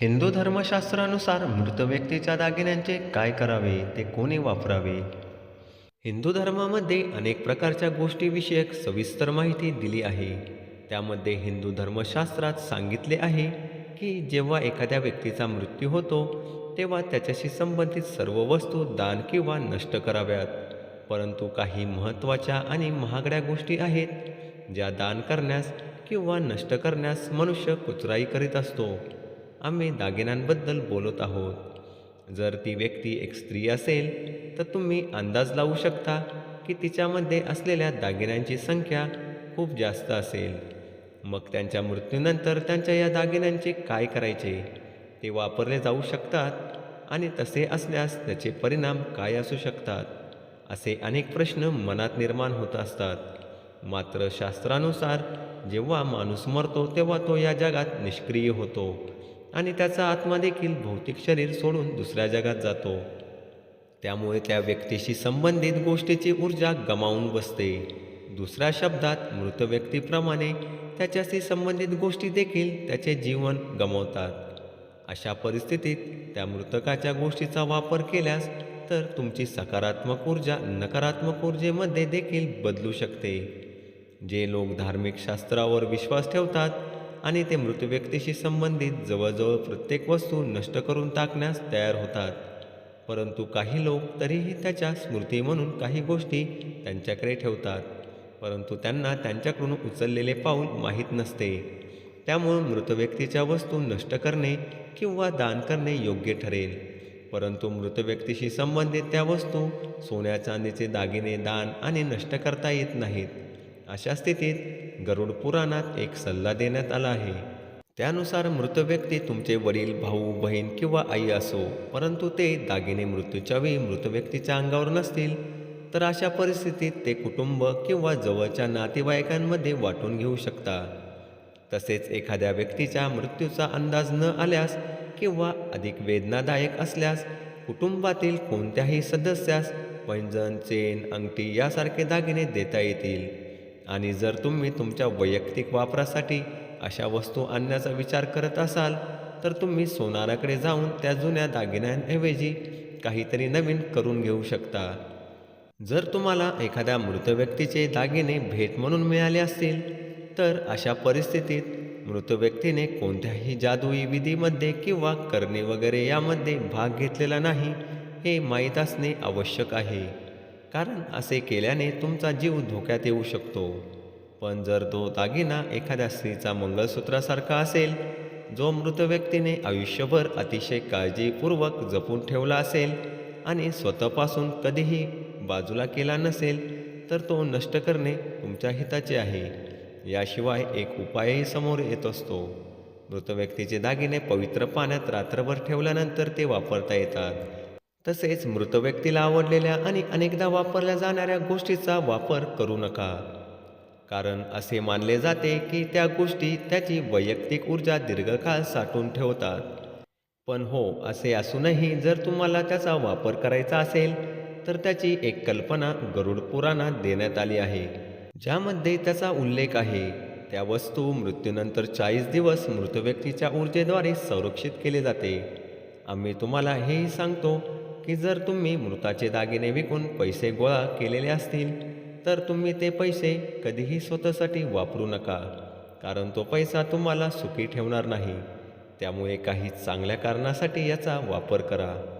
हिंदू धर्मशास्त्रानुसार मृत व्यक्तीच्या दागिन्यांचे काय करावे ते कोणी वापरावे? हिंदू धर्मामध्ये अनेक प्रकारच्या गोष्टीविषयक सविस्तर माहिती दिली आहे. त्यामध्ये हिंदू धर्मशास्त्रात सांगितले आहे की जेव्हा एखाद्या व्यक्तीचा मृत्यू होतो तेव्हा त्याच्याशी संबंधित सर्व वस्तू दान किंवा नष्ट कराव्यात. परंतु काही महत्त्वाच्या आणि महागड्या गोष्टी आहेत ज्या दान करण्यास किंवा नष्ट करण्यास मनुष्य कुचराई करीत असतो. आम्ही दागिन्यांबद्दल बोलत आहोत. जर ती व्यक्ती एक स्त्री असेल तर तुम्ही अंदाज लावू शकता की तिच्यामध्ये असलेल्या दागिन्यांची संख्या खूप जास्त असेल. मग त्यांच्या मृत्यूनंतर त्यांच्या या दागिन्यांचे काय करायचे? ते वापरले जाऊ शकतात आणि तसे असल्यास त्याचे परिणाम काय असू शकतात? असे अनेक प्रश्न मनात निर्माण होत असतात. मात्र शास्त्रानुसार जेव्हा माणूस मरतो तेव्हा तो या जगात निष्क्रिय होतो. आणि त्याचा आत्मा देखील भौतिक शरीर सोडून दुसऱ्या जगात जातो. त्यामुळे त्या व्यक्तीशी संबंधित गोष्टीची ऊर्जा गमावून बसते. दुसऱ्या शब्दात मृत व्यक्तीप्रमाणे त्याच्याशी संबंधित गोष्टी देखील त्याचे जीवन गमावतात. अशा परिस्थितीत त्या मृतकाच्या गोष्टीचा वापर केल्यास तर तुमची सकारात्मक ऊर्जा नकारात्मक ऊर्जेमध्ये देखील बदलू शकते. जे लोक धार्मिक शास्त्रावर विश्वास ठेवतात आणि ते मृत व्यक्तीशी संबंधित जवळजवळ प्रत्येक वस्तू नष्ट करून टाकण्यास तयार होतात. परंतु काही लोक तरीही त्याच्या स्मृती म्हणून काही गोष्टी त्यांच्याकडे ठेवतात. परंतु त्यांना त्यांच्याकडून उचललेले पाऊल माहीत नसते. त्यामुळे मृत व्यक्तीच्या वस्तू नष्ट करणे किंवा दान करणे योग्य ठरेल. परंतु मृत व्यक्तीशी संबंधित त्या वस्तू सोन्या चांदीचे दागिने दान आणि नष्ट करता येत नाहीत. अशा स्थितीत गरुड पुराणात एक सल्ला देण्यात आला आहे. त्यानुसार मृत व्यक्ती तुमचे वडील भाऊ बहीण किंवा आई असो परंतु ते दागिने मृत्यूच्या वेळी मृत व्यक्तीच्या अंगावर नसतील तर अशा परिस्थितीत ते कुटुंब किंवा जवळच्या नातेवाईकांमध्ये वाटून घेऊ शकता. तसेच एखाद्या व्यक्तीच्या मृत्यूचा अंदाज न आल्यास किंवा अधिक वेदनादायक असल्यास कुटुंबातील कोणत्याही सदस्यास पैंजण चेन अंगठी यासारखे दागिने देता येतील. आणि जर तुम्ही तुमच्या वैयक्तिक वापरासाठी अशा वस्तू आणण्याचा विचार करत असाल तर तुम्ही सोनाराकडे जाऊन त्या जुन्या दागिन्यांऐवजी काहीतरी नवीन करून घेऊ शकता. जर तुम्हाला एखाद्या मृत व्यक्तीचे दागिने भेट म्हणून मिळाले असतील तर अशा परिस्थितीत मृत व्यक्तीने कोणत्याही जादुई विधीमध्ये किंवा करणे वगैरे यामध्ये भाग घेतलेला नाही हे माहीत असणे आवश्यक आहे. कारण असे केल्याने तुमचा जीव धोक्यात येऊ शकतो. पण जर तो दागिना एखाद्या स्त्रीचा मंगळसूत्रासारखा असेल जो मृत व्यक्तीने आयुष्यभर अतिशय काळजीपूर्वक जपून ठेवला असेल आणि स्वतःपासून कधीही बाजूला केला नसेल तर तो नष्ट करणे तुमच्या हिताचे आहे. याशिवाय एक उपायही समोर येत असतो. मृत व्यक्तीचे दागिने पवित्र पाण्यात रात्रभर ठेवल्यानंतर ते वापरता येतात. तसेच मृत व्यक्तीला आवडलेल्या आणि अनेकदा वापरल्या जाणाऱ्या गोष्टीचा वापर करू नका. कारण असे मानले जाते की त्या गोष्टी त्याची वैयक्तिक ऊर्जा दीर्घकाळ साठवून ठेवतात. पण हो असे असूनही जर तुम्हाला त्याचा वापर करायचा असेल तर त्याची एक कल्पना गरुड पुराणात देण्यात आली आहे ज्यामध्ये त्याचा उल्लेख आहे त्या वस्तू मृत्यूनंतर चाळीस दिवस मृत व्यक्तीच्या ऊर्जेद्वारे संरक्षित केले जाते. आम्ही तुम्हाला हेही सांगतो की जर तुम्ही मृताचे दागिने विकून पैसे गोळा केलेले असतील तर तुम्ही ते पैसे कधीही स्वतःसाठी वापरू नका कारण तो पैसा तुम्हाला सुखी ठेवणार नाही. त्यामुळे काही चांगल्या कारणासाठी याचा वापर करा.